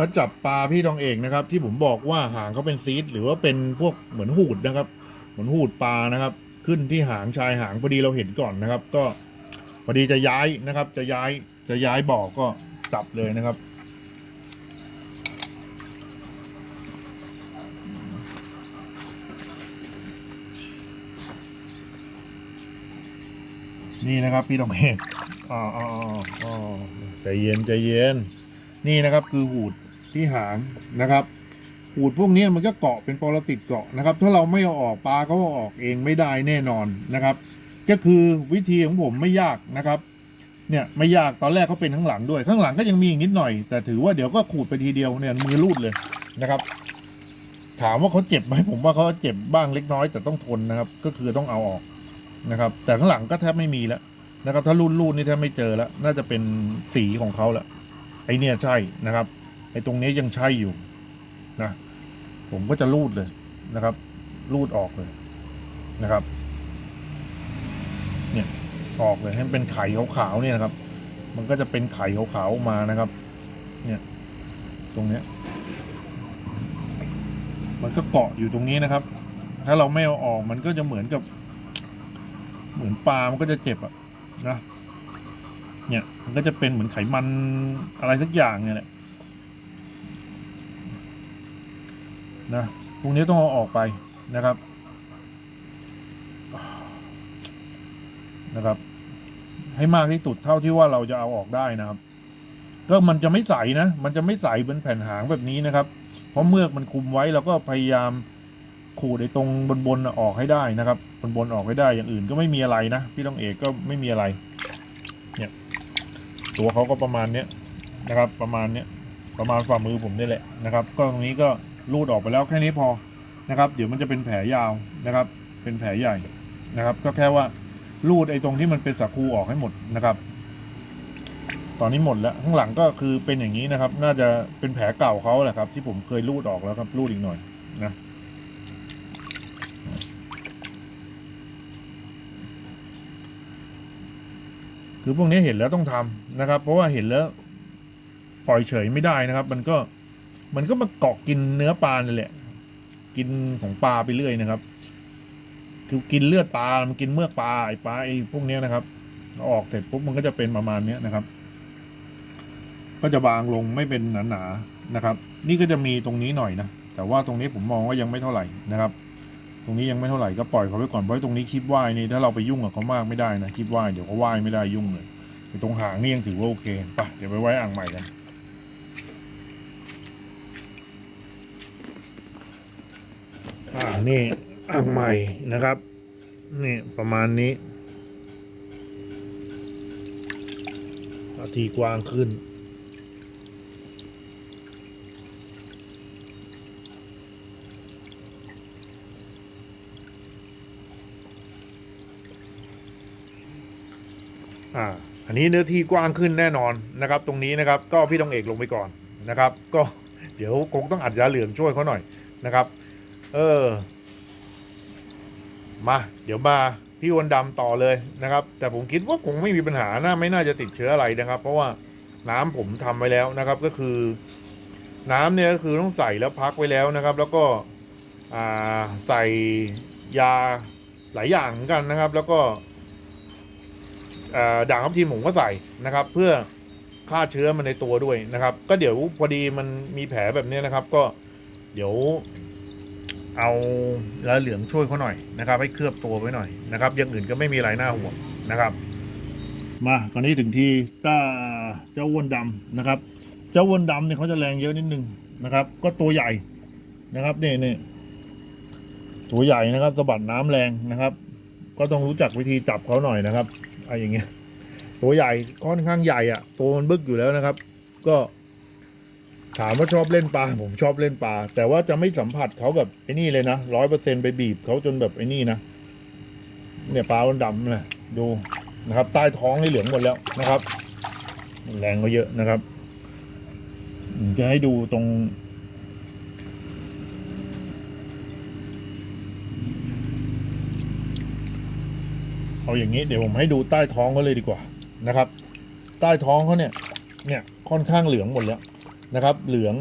มาจับปลาพี่ทองเอกนะครับ ที่ผมบอกว่าหางเขาเป็นซีดหรือว่าเป็นพวกเหมือนหูดนะครับ เหมือนหูดปลานะครับ ขึ้นที่หางชายหางพอดีเราเห็นก่อนนะครับ ก็พอดีจะย้ายนะครับ จะย้ายจะย้ายบ่อก็จับเลยนะครับนี่นะครับพี่ทองเอกอ๋ออ๋ออ๋อใจเย็นใจเย็น นี่นะครับคือหูด ที่หางนะครับหูดพวกนี้มันก็เกาะเป็นปรสิตเกาะนะครับ ถ้าเราไม่เอาออกปลาก็เอาออกเองไม่ได้แน่นอนนะครับ ก็คือวิธีของผมไม่ยากนะครับ เนี่ยไม่ยากตอนแรกเขาเป็นข้างหลังด้วย ข้างหลังก็ยังมีอีกนิดหน่อย แต่ถือว่าเดี๋ยวก็ขูดไปทีเดียวเนี่ยมือรูดเลยนะครับ ถามว่าเขาเจ็บไหมผมว่าเขาเจ็บบ้างเล็กน้อย แต่ต้องทนนะครับ ก็คือต้องเอาออกนะครับ แต่ข้างหลังก็แทบไม่มีแล้วนะครับ ถ้ารูดรูดนี่แทบไม่เจอแล้ว น่าจะเป็นสีของเขาแล้วไอเนี่ยใช่นะครับ ไอ้ตรงนี้ยังใช่อยู่นะผมก็จะรูดเลยนะครับ รูดออกเลยนะครับ เนี่ยออกเลยให้มันเป็นไข่ขาวๆเนี่ยนะครับ มันก็จะเป็นไข่ขาวๆมานะครับ เนี่ยตรงเนี้ยมันก็เกาะอยู่ตรงนี้นะครับ ถ้าเราไม่เอาออกมันก็จะเหมือนกับ เหมือนปลา มันก็จะเจ็บอะนะ เนี่ย มันก็จะเป็นเหมือนไขมันอะไรสักอย่างเนี่ยแหละ นะพวกนี้ต้องเอาออกไปนะครับนะครับ ให้มากที่สุดเท่าที่ว่าเราจะเอาออกได้นะครับ ก็มันจะไม่ใสนะ มันจะไม่ใสเป็นแผ่นหางแบบนี้นะครับ เพราะเมือกมันคุมไว้เราก็พยายามขูดไอ้ตรงบนๆน่ะออกให้ได้นะครับบนๆออกให้ได้อย่างอื่นก็ไม่มีอะไรนะพี่ต้องเอกก็ไม่มีอะไร เนี่ย ตัวเขาก็ประมาณเนี้ยนะครับ ประมาณเนี้ยประมาณฝ่ามือผมนี่แหละนะครับ ก็ตรงนี้ก็ รูดออกไปแล้วแค่นี้พอนะครับ เดี๋ยวมันจะเป็นแผลยาวนะครับ เป็นแผลใหญ่นะครับ ก็แค่ว่ารูดไอ้ตรงที่มันเป็นสักคูออกให้หมดนะครับ ตอนนี้หมดแล้วข้างหลังก็คือเป็นอย่างนี้นะครับ น่าจะเป็นแผลเก่าเขาแหละครับ ที่ผมเคยรูดออกแล้วครับ รูดอีกหน่อยนะคือพวกนี้เห็นแล้วต้องทำนะครับ เพราะว่าเห็นแล้วปล่อยเฉยไม่ได้นะครับ มันก็ มันก็มาเกาะกินเนื้อปลาเนี่ยแหละ กินของปลาไปเรื่อยนะครับ คือกินเลือดปลา มันกินเมือกปลาไอปลาไอพวกเนี้ยนะครับ ออกเสร็จปุ๊บมันก็จะเป็นประมาณเนี้ยนะครับ ก็จะบางลงไม่เป็นหนาๆนะครับ นี่ก็จะมีตรงนี้หน่อยนะ แต่ว่าตรงนี้ผมมองว่ายังไม่เท่าไหร่นะครับ ตรงนี้ยังไม่เท่าไหร่ก็ปล่อยเขาไว้ก่อน เพราะตรงนี้คลิปว่ายนี่ถ้าเราไปยุ่งกับเขามากไม่ได้นะคลิปว่ายเดี๋ยวเขาว่ายไม่ได้ยุ่งเลยไอ้ตรงหางนี่ยังถือว่าโอเค ไปเดี๋ยวไปไว้อ่างใหม่กัน อ่านี่อ่างใหม่นะครับ นี่ประมาณนี้ทีกว้างขึ้น อ่า อันนี้เนื้อที่กว้างขึ้นแน่นอนนะครับ ตรงนี้นะครับ ก็พี่ต้องเอกลงไปก่อนนะครับ ก็เดี๋ยวคงต้องอัดยาเหลืองช่วยเขาหน่อยนะครับ เออ มา เดี๋ยวมาพี่วันดำต่อเลยนะครับ แต่ผมคิดว่าคงไม่มีปัญหาน่าไม่น่าจะติดเชื้ออะไรนะครับ เพราะว่าน้ำผมทำไว้แล้วนะครับ ก็คือ น้ำเนี่ยก็คือต้องใส่แล้วพักไว้แล้วนะครับ แล้วก็อ่าใส่ยาหลายอย่างกันนะครับ แล้วก็ด่างทับทิมผมก็ใส่นะครับ เพื่อฆ่าเชื้อมันในตัวด้วยนะครับ ก็เดี๋ยวพอดีมันมีแผลแบบนี้นะครับ ก็เดี๋ยว เอาแล้วเหลืองช่วยเขาหน่อยนะครับ ให้เคลือบตัวไว้หน่อยนะครับอย่างอื่นก็ไม่มีอะไรน่าห่วงนะครับมาตอนนี้ถึงที่ต้าเจ้าวนดำนะครับ เจ้าวนดำเนี่ยเขาจะแรงเยอะนิดนึงนะครับ ก็ตัวใหญ่นะครับเนี่ยเนี่ยตัวใหญ่นะครับสะบัดน้ำแรงนะครับ ก็ต้องรู้จักวิธีจับเขาหน่อยนะครับอะไรอย่างเงี้ยตัวใหญ่ค่อนข้างใหญ่อะ ตัวมันบึกอยู่แล้วนะครับ ก็ ถามว่าชอบเล่นปลาผมชอบเล่นปลาแต่ว่าจะไม่สัมผัสเขาแบบไอ้นี่เลยนะร้อยเปอร์เซ็นไปบีบเขาจนแบบไอ้นี่นะเนี่ยปลามันดำนะดูนะครับ ใต้ท้องนี่เหลืองหมดแล้วนะครับ แรงก็เยอะนะครับจะให้ดูตรง เอาอย่างนี้เดี๋ยวผมให้ดูใต้ท้องเขาเลยดีกว่านะครับ ใต้ท้องเขาเนี่ย เนี่ยค่อนข้างเหลืองหมดแล้ว นะครับ เหลือง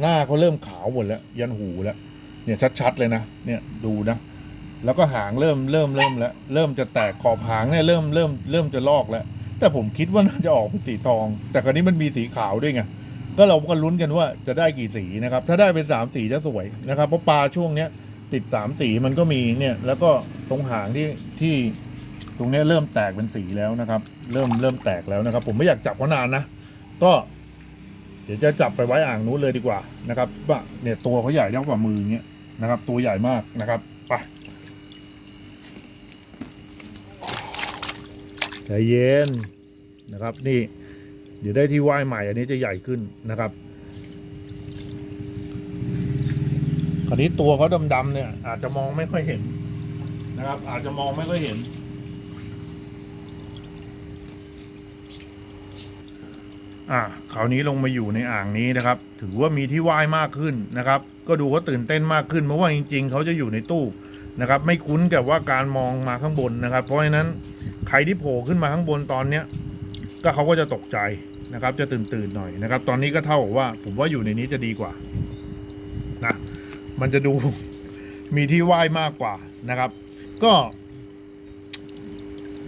หน้าเขาเริ่มขาวหมดแล้ว ยันหูแล้ว เนี่ยชัดๆเลยนะเนี่ยดูนะแล้วก็หางเริ่มเริ่มเริ่มแล้วเริ่มจะแตกขอบหางเนี่ยเริ่มเริ่มเริ่มจะลอกแล้ว แต่ผมคิดว่าน่าจะออกเป็นสีทอง แต่คราวนี้มันมีสีขาวด้วยไงก็เราก็ลุ้นกันว่าจะได้กี่สีนะครับ ถ้าได้เป็นสามสีจะสวยนะครับเพราะปลาช่วงเนี้ยติดสามสีมันก็มีเนี่ย แล้วก็ตรงหางที่ที่ตรงเนี้ยเริ่มแตกเป็นสีแล้วนะครับ เริ่มเริ่มแตกแล้วนะครับ ผมไม่อยากจับเขานานนะ ก็ ดี๋ยวจะจับไปไว้อ่างนู้นเลยดีกว่านะครับว่าเนี่ยตัวเขาใหญ่เท่ากว่ามือเงี้ยนะครับ ตัวใหญ่มากนะครับไปใจเย็นนะครับ นี่ เดี๋ยวได้ที่ว่ายใหม่ อันนี้จะใหญ่ขึ้นนะครับคราวนี้ตัวเขาดำๆเนี่ย อาจจะมองไม่ค่อยเห็นนะครับ อาจจะมองไม่ค่อยเห็น อ่าคราวนี้ลงมาอยู่ในอ่างนี้นะครับ ถือว่ามีที่ว่ายมากขึ้นนะครับ ก็ดูเขาตื่นเต้นมากขึ้นเพราะว่าจริง ๆ เขาจะอยู่ในตู้นะครับ ไม่คุ้นกับว่าการมองมาข้างบนนะครับ เพราะฉะนั้นใครที่โผล่ขึ้นมาข้างบนตอนเนี้ยก็เขาก็จะตกใจนะครับ จะตื่นตื่นหน่อยนะครับ ตอนนี้ก็เท่ากับว่า ผมว่าอยู่ในนี้จะดีกว่านะมันจะดูมีที่ว่ายมากกว่านะครับ ก็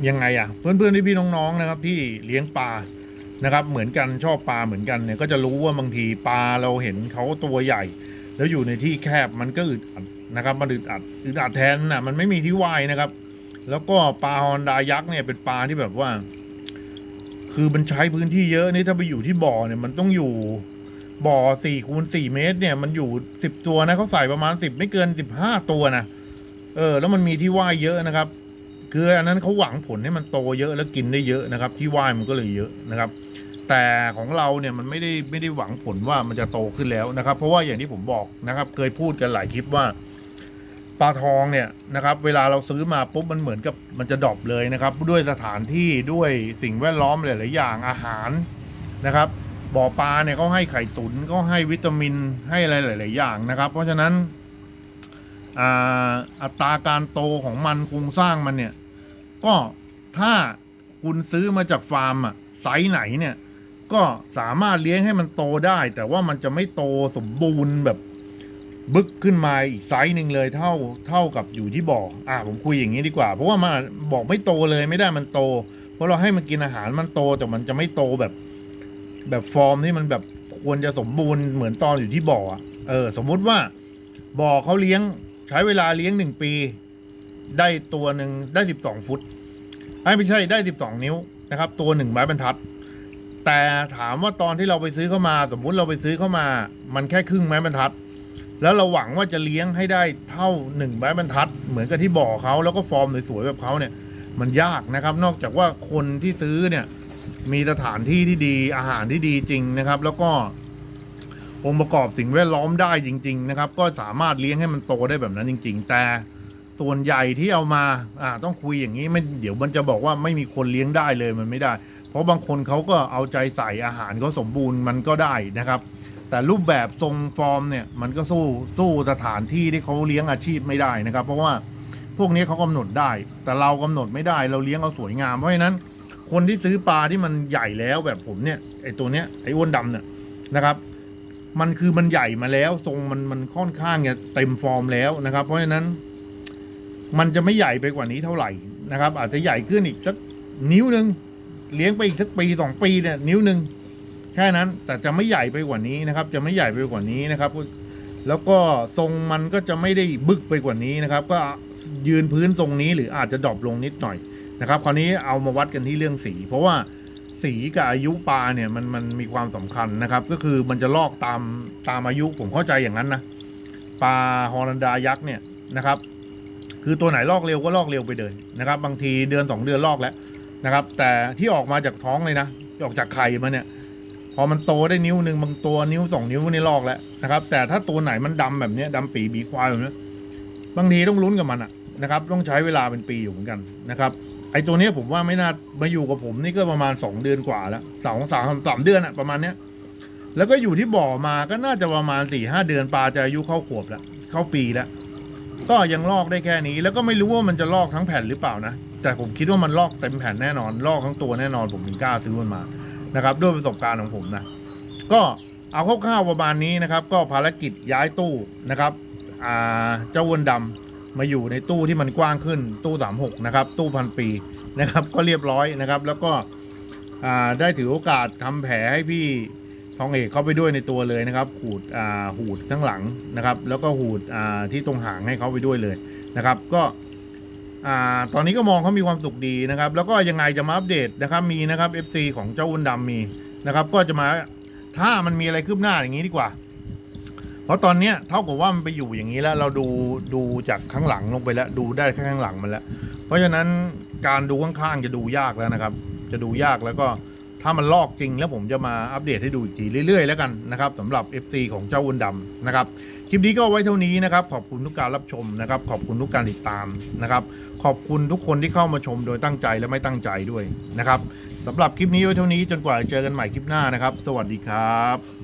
ยังไงอะ เพื่อนๆพี่ๆน้องๆนะครับ ที่เลี้ยงปลา นะครับ เหมือนกันชอบปลาเหมือนกันเนี่ยก็จะรู้ว่าบางทีปลาเราเห็นเขาตัวใหญ่ แล้วอยู่ในที่แคบมันก็อึดอัดนะครับมันอึดอัดอึดอัดแทนน่ะมันไม่มีที่ว่ายนะครับ แล้วก็ปลาฮอนดายักษ์เนี่ยเป็นปลาที่แบบว่า คือมันใช้พื้นที่เยอะนี่ถ้าไปอยู่ที่บ่อเนี่ยมันต้องอยู่บ่อสี่คูณสี่เมตร เนี่ยมันอยู่สิบตัวนะเขาใส่ประมาณสิบไม่เกินสิบห้าตัวนะเออ แล้วมันมีที่ว่ายเยอะนะครับ คืออันนั้นเขาหวังผลให้มันโตเยอะแล้วกินได้เยอะนะครับ ที่ว่ายมันก็เลยเยอะนะครับ แต่ของเราเนี่ยมันไม่ได้ไม่ได้หวังผลว่ามันจะโตขึ้นแล้วนะครับ เพราะว่าอย่างที่ผมบอกนะครับ เคยพูดกันหลายคลิปว่าปลาทองเนี่ยนะครับ เวลาเราซื้อมาปุ๊บมันเหมือนกับมันจะดรอปเลยนะครับ ด้วยสถานที่ด้วยสิ่งแวดล้อมหลายๆอย่างอาหารนะครับบ่อปลาเนี่ยเขาให้ไข่ตุนเขาให้วิตามินให้อะไรหลาย ๆ อย่างนะครับ เพราะฉะนั้นอัตราการโตของมันโครงสร้างมันเนี่ย ก็ถ้าคุณซื้อมาจากฟาร์มอะไซส์ไหนเนี่ย ก็สามารถเลี้ยงให้มันโตได้ แต่ว่ามันจะไม่โตสมบูรณ์แบบบึกขึ้นมาอีกไซส์หนึ่งเลยเท่าเท่ากับอยู่ที่บ่ออ่าผมคุยอย่างนี้ดีกว่า เพราะว่ามันบอกไม่โตเลยไม่ได้มันโต เพราะเราให้มันกินอาหารมันโตแต่มันจะไม่โตแบบ แบบฟอร์มที่มันแบบควรจะสมบูรณ์เหมือนตอนอยู่ที่บ่อะเออ สมมุติว่าบ่อเขาเลี้ยงใช้เวลาเลี้ยงหนึ่งปี ได้ตัวหนึ่งได้สิบสองฟุตไอ้ไม่ใช่ได้สิบสองนิ้วนะครับ ตัวหนึ่งไม้บรรทัด แต่ถามว่าตอนที่เราไปซื้อเข้ามา สมมุติเราไปซื้อเข้ามา มันแค่ครึ่งไม้บรรทัด แล้วเราหวังว่าจะเลี้ยงให้ได้เท่าหนึ่งไม้บรรทัด เหมือนกับที่บ่อเขาแล้วก็ฟอร์มสวยๆแบบเขาเนี่ย มันยากนะครับ นอกจากว่าคนที่ซื้อเนี่ย มีสถานที่ที่ดีอาหารที่ดีจริงนะครับ แล้วก็ องค์ประกอบสิ่งแวดล้อมได้จริง ๆ นะครับ ก็สามารถเลี้ยงให้มันโตได้แบบนั้นจริง ๆ แต่ส่วนใหญ่ที่เอามาอ่าต้องคุยอย่างนี้ไม่เดี๋ยวมันจะบอกว่าไม่มีคนเลี้ยงได้เลยมันไม่ได้ เพราะบางคนเขาก็เอาใจใส่อาหารเขาสมบูรณ์มันก็ได้นะครับ แต่รูปแบบทรงฟอร์มเนี่ยมันก็สู้สู้สถานที่ที่เขาเลี้ยงอาชีพไม่ได้นะครับ เพราะว่าพวกนี้เขากำหนดได้ แต่เรากำหนดไม่ได้ เราเลี้ยงเอาสวยงามเพราะฉะนั้น คนที่ซื้อปลาที่มันใหญ่แล้วแบบผมเนี่ยไอตัวเนี้ยไออ้วนดำเนี่ยนะครับ มันคือมันใหญ่มาแล้ว ทรงมันมันค่อนข้างจะเต็มฟอร์มแล้วนะครับ เพราะฉะนั้น มันจะไม่ใหญ่ไปกว่านี้เท่าไหร่นะครับ อาจจะใหญ่ขึ้นอีกสักนิ้วหนึ่ง เลี้ยงไปอีกสักปีสองปีเนี่ยนิ้วหนึ่งแค่นั้นแต่จะไม่ใหญ่ไปกว่านี้นะครับ จะไม่ใหญ่ไปกว่านี้นะครับ แล้วก็ทรงมันก็จะไม่ได้บึกไปกว่านี้นะครับ ก็ยืนพื้นทรงนี้หรืออาจจะดรอปลงนิดหน่อยนะครับ คราวนี้เอามาวัดกันที่เรื่องสี เพราะว่าสีกับอายุปลาเนี่ยมันมันมีความสำคัญนะครับ ก็คือมันจะลอกตามตามอายุผมเข้าใจอย่างนั้นนะปลาฮอลันดายักษ์เนี่ยนะครับ คือตัวไหนลอกเร็วก็ลอกเร็วไปเลยนะครับ บางทีเดือนสองเดือนลอกแล้ว นะครับ แต่ที่ออกมาจากท้องเลยนะออกจากไข่มาเนี่ย พอมันโตได้นิ้วหนึ่งบางตัวนิ้วสองนิ้วนี่ลอกแล้วนะครับ แต่ถ้าตัวไหนมันดำแบบนี้ยดำปีบีควายแบบเนี้ยบางทีต้องลุ้นกับมันอะนะครับ ต้องใช้เวลาเป็นปีอยู่เหมือนกันนะครับไอตัวนี้ผมว่าไม่น่ามาอยู่กับผมนี่ก็ประมาณสองเดือนกว่าแล้วสองสามสามเดือนอะประมาณเนี้ยแล้วก็อยู่ที่บ่อมาก็น่าจะประมาณสี่ห้าเดือนปลาจะอายุเข้าขวบแล้วเข้าปีแล้วก็ยังลอกได้แค่นี้ แล้วก็ไม่รู้ว่ามันจะลอกทั้งแผ่นหรือเปล่านะ แต่ผมคิดว่ามันลอกเต็มแผ่นแน่นอน ลอกทั้งตัวแน่นอนผมถึงกล้าซื้อมันมานะครับ ด้วยประสบการณ์ของผมนะ ก็เอาคร่าวๆประมาณนี้นะครับ ก็ภารกิจย้ายตู้นะครับเจ้าอ้วนดำมาอยู่ในตู้ที่มันกว้างขึ้นตู้ 36 นะครับ ตู้พันปีนะครับ ก็เรียบร้อยนะครับ แล้วก็ได้ถือโอกาสทำแผลให้พี่ทองเอกเข้าไปด้วยในตัวเลยนะครับขูดหูดข้างหลังนะครับ แล้วก็หูดที่ตรงหางให้เขาไปด้วยเลยนะครับ ก็ อ่าตอนนี้ก็มองเขามีความสุขดีนะครับ แล้วก็ยังไงจะมาอัปเดตนะครับมีนะครับ FC ของเจ้าอ้วนดำมีนะครับ ก็จะมาถ้ามันมีอะไรคืบหน้าอย่างนี้ดีกว่า เพราะตอนเนี้ยเท่ากับว่ามันไปอยู่อย่างนี้แล้ว เราดูดูจากข้างหลังลงไปแล้ว ดูได้แค่ข้างหลังมันแล้ว เพราะฉะนั้นการดูข้างๆจะดูยากแล้วนะครับ จะดูยากแล้วก็ถ้ามันลอกจริงแล้วผมจะมาอัปเดตให้ดูอีกทีเรื่อยๆ แล้วกันนะครับสำหรับ FC ของเจ้าอ้วนดำนะครับ คลิปนี้ก็ไว้เท่านี้นะครับ ขอบคุณทุกการรับชมนะครับ ขอบคุณทุกการติดตามนะครับ ขอบคุณทุกคนที่เข้ามาชมโดยตั้งใจและไม่ตั้งใจด้วยนะครับสำหรับคลิปนี้ไว้เท่านี้จนกว่าจะเจอกันใหม่คลิปหน้านะครับ สวัสดีครับ